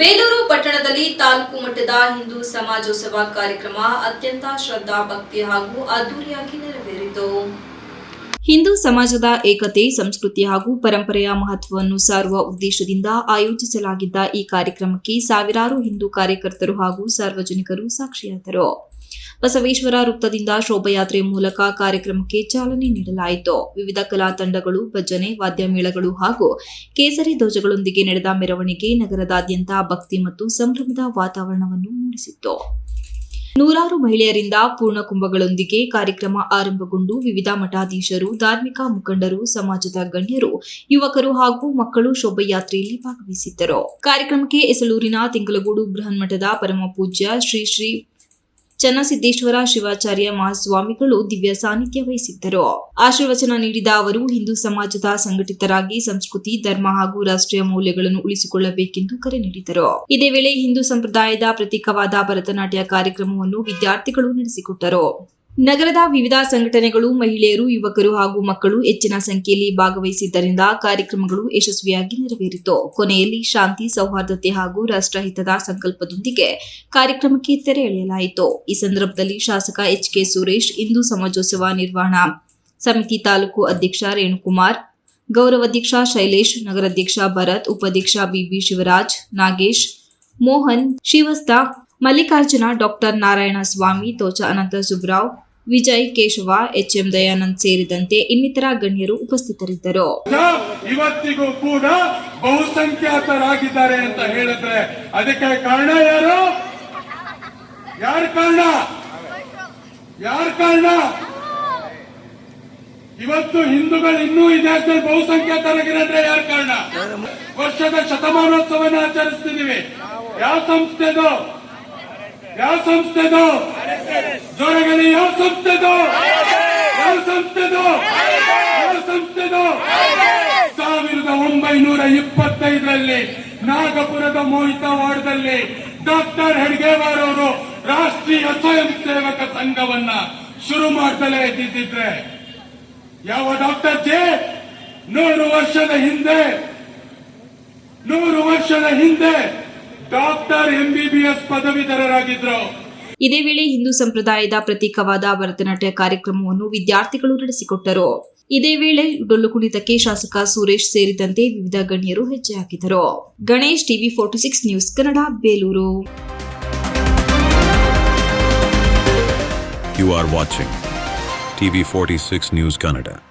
ಬೇಲೂರು ಪಟ್ಟಣದಲ್ಲಿ ತಾಲೂಕು ಮಟ್ಟದ ಹಿಂದೂ ಸಮಾಜೋತ್ಸವ ಕಾರ್ಯಕ್ರಮ ಅತ್ಯಂತ ಶ್ರದ್ಧಾ, ಭಕ್ತಿ ಹಾಗೂ ಅದ್ದೂರಿಯಾಗಿ ನೆರವೇರಿತು. ಹಿಂದೂ ಸಮಾಜದ ಏಕತೆ, ಸಂಸ್ಕೃತಿ ಹಾಗೂ ಪರಂಪರೆಯ ಮಹತ್ವವನ್ನು ಸಾರುವ ಉದ್ದೇಶದಿಂದ ಆಯೋಜಿಸಲಾಗಿದ್ದ ಈ ಕಾರ್ಯಕ್ರಮಕ್ಕೆ ಸಾವಿರಾರು ಹಿಂದೂ ಕಾರ್ಯಕರ್ತರು ಹಾಗೂ ಸಾರ್ವಜನಿಕರು ಸಾಕ್ಷಿಯಾದರು. ಬಸವೇಶ್ವರ ವೃತ್ತದಿಂದ ಶೋಭಾಯಾತ್ರೆ ಮೂಲಕ ಕಾರ್ಯಕ್ರಮಕ್ಕೆ ಚಾಲನೆ ನೀಡಲಾಯಿತು. ವಿವಿಧ ಕಲಾ ತಂಡಗಳು, ಭಜನೆ ವಾದ್ಯಮೇಳಗಳು ಹಾಗೂ ಕೇಸರಿ ಧ್ವಜಗಳೊಂದಿಗೆ ನಡೆದ ಮೆರವಣಿಗೆ ನಗರದಾದ್ಯಂತ ಭಕ್ತಿ ಮತ್ತು ಸಂಭ್ರಮದ ವಾತಾವರಣವನ್ನು ಮೂಡಿಸಿತ್ತು. ನೂರಾರು ಮಹಿಳೆಯರಿಂದ ಪೂರ್ಣ ಕುಂಭಗಳೊಂದಿಗೆ ಕಾರ್ಯಕ್ರಮ ಆರಂಭಗೊಂಡು ವಿವಿಧ ಮಠಾಧೀಶರು, ಧಾರ್ಮಿಕ ಮುಖಂಡರು, ಸಮಾಜದ ಗಣ್ಯರು, ಯುವಕರು ಹಾಗೂ ಮಕ್ಕಳು ಶೋಭಯಾತ್ರೆಯಲ್ಲಿ ಭಾಗವಹಿಸಿದ್ದರು. ಕಾರ್ಯಕ್ರಮಕ್ಕೆ ಎಸಲೂರಿನ ತಿಂಗಳಗೂಡು ಬೃಹನ್ಮಠದ ಪರಮ ಪೂಜ್ಯ ಶ್ರೀ ಶ್ರೀ ಚನ್ನಸಿದ್ದೇಶ್ವರ ಶಿವಾಚಾರ್ಯ ಮಹಾಸ್ವಾಮಿಗಳು ದಿವ್ಯ ಸಾನ್ನಿಧ್ಯ ವಹಿಸಿದ್ದರು. ಆಶೀರ್ವಚನ ನೀಡಿದ ಅವರು ಹಿಂದೂ ಸಮಾಜದ ಸಂಘಟಿತರಾಗಿ ಸಂಸ್ಕೃತಿ, ಧರ್ಮ ಹಾಗೂ ರಾಷ್ಟ್ರೀಯ ಮೌಲ್ಯಗಳನ್ನು ಉಳಿಸಿಕೊಳ್ಳಬೇಕೆಂದು ಕರೆ ನೀಡಿದರು. ಇದೇ ವೇಳೆ ಹಿಂದೂ ಸಂಪ್ರದಾಯದ ಪ್ರತೀಕವಾದ ಭರತನಾಟ್ಯ ಕಾರ್ಯಕ್ರಮವನ್ನು ವಿದ್ಯಾರ್ಥಿಗಳು ನಡೆಸಿಕೊಟ್ಟರು. ನಗರದ ವಿವಿಧ ಸಂಘಟನೆಗಳು, ಮಹಿಳೆಯರು, ಯುವಕರು ಹಾಗೂ ಮಕ್ಕಳು ಹೆಚ್ಚಿನ ಸಂಖ್ಯೆಯಲ್ಲಿ ಭಾಗವಹಿಸಿದ್ದರಿಂದ ಕಾರ್ಯಕ್ರಮಗಳು ಯಶಸ್ವಿಯಾಗಿ ನೆರವೇರಿತು. ಕೊನೆಯಲ್ಲಿ ಶಾಂತಿ, ಸೌಹಾರ್ದತೆ ಹಾಗೂ ರಾಷ್ಟ್ರಹಿತದ ಸಂಕಲ್ಪದೊಂದಿಗೆ ಕಾರ್ಯಕ್ರಮಕ್ಕೆ ತೆರೆ ಎಳೆಯಲಾಯಿತು. ಈ ಸಂದರ್ಭದಲ್ಲಿ ಶಾಸಕ ಎಚ್ ಕೆ ಸುರೇಶ್, ಹಿಂದೂ ಸಮಾಜೋತ್ಸವ ನಿರ್ವಹಣಾ ಸಮಿತಿ ತಾಲೂಕು ಅಧ್ಯಕ್ಷ ರೇಣುಕುಮಾರ್, ಗೌರವಾಧ್ಯಕ್ಷ ಶೈಲೇಶ್, ನಗರಾಧ್ಯಕ್ಷ ಭರತ್, ಉಪಾಧ್ಯಕ್ಷ ಬಿಬಿ ಶಿವರಾಜ್, ನಾಗೇಶ್, ಮೋಹನ್ ಶಿವಸ್ತ ಮಲ್ಲಿಕಾರ್ಜುನ, ಡಾಕ್ಟರ್ ನಾರಾಯಣ ಸ್ವಾಮಿ ತೋಚ ಅನಂತ ಸುಬ್ರಾವ್, ವಿಜಯ್ ಕೇಶವ ಎಚ್ ಎಂ ದಯಾನಂದ್ ಸೇರಿದಂತೆ ಇನ್ನಿತರ ಗಣ್ಯರು ಉಪಸ್ಥಿತರಿದ್ದರು. ಇವತ್ತಿಗೂ ಕೂಡ ಬಹುಸಂಖ್ಯಾತರಾಗಿದ್ದಾರೆ ಅಂತ ಹೇಳಿದ್ರೆ ಅದಕ್ಕೆ ಕಾರಣ ಯಾರು? ಯಾರ ಕಾರಣ? ಯಾರ ಕಾರಣ? ಇವತ್ತು ಹಿಂದೂಗಳು ಇನ್ನೂ ಇದೆ ದೇಶದಲ್ಲಿ ಬಹುಸಂಖ್ಯಾತರಾಗಿರೋದ್ರೆ ಯಾರ ಕಾರಣ? ವರ್ಷದ ಶತಮಾನೋತ್ಸವನ ಆಚರಿಸ್ತಿದೀವಿ ಯಾವ ಸಂಸ್ಥೆದು? ಯಾವ ಸಂಸ್ಥೆದು? ಜೋರಗಲಿ ಯಾವ ಸಂಸ್ಥೆದು? ಯಾವ ಸಂಸ್ಥೆದು? ಯಾವ ಸಂಸ್ಥೆದು? ಸಾವಿರದ ಒಂಬೈನೂರ ಇಪ್ಪತ್ತೈದರಲ್ಲಿ ನಾಗಪುರದ ಮೋಹಿತ ವಾರ್ಡ್ದಲ್ಲಿ ಡಾಕ್ಟರ್ ಹೆಡ್ಗೇವಾರ್ ಅವರು ರಾಷ್ಟ್ರೀಯ ಸ್ವಯಂ ಸೇವಕ ಸಂಘವನ್ನ ಶುರು ಮಾಡ್ತಲೇ ಇದ್ದಿದ್ರೆ ಯಾವ ಡಾಕ್ಟರ್ ಜೆ? ನೂರು ವರ್ಷದ ಹಿಂದೆ, ನೂರು ವರ್ಷದ ಹಿಂದೆ ಡಾಕ್ಟರ್ ಎಂಬಿಬಿಎಸ್ ಪದವೀಧರರಾಗಿದ್ರು. ಇದೇ ವೇಳೆ ಹಿಂದೂ ಸಂಪ್ರದಾಯದ ಪ್ರತೀಕವಾದ ಭರತನಾಟ್ಯ ಕಾರ್ಯಕ್ರಮವನ್ನು ವಿದ್ಯಾರ್ಥಿಗಳು ನಡೆಸಿಕೊಟ್ಟರು. ಇದೇ ವೇಳೆ ಡೊಳ್ಳು ಕುಣಿತಕ್ಕೆ ಶಾಸಕ ಸುರೇಶ್ ಸೇರಿದಂತೆ ವಿವಿಧ ಗಣ್ಯರು ಹೆಜ್ಜೆ ಹಾಕಿದರು Ganesh TV forty six news Kannada Belur. You are watching TV46 News Kannada.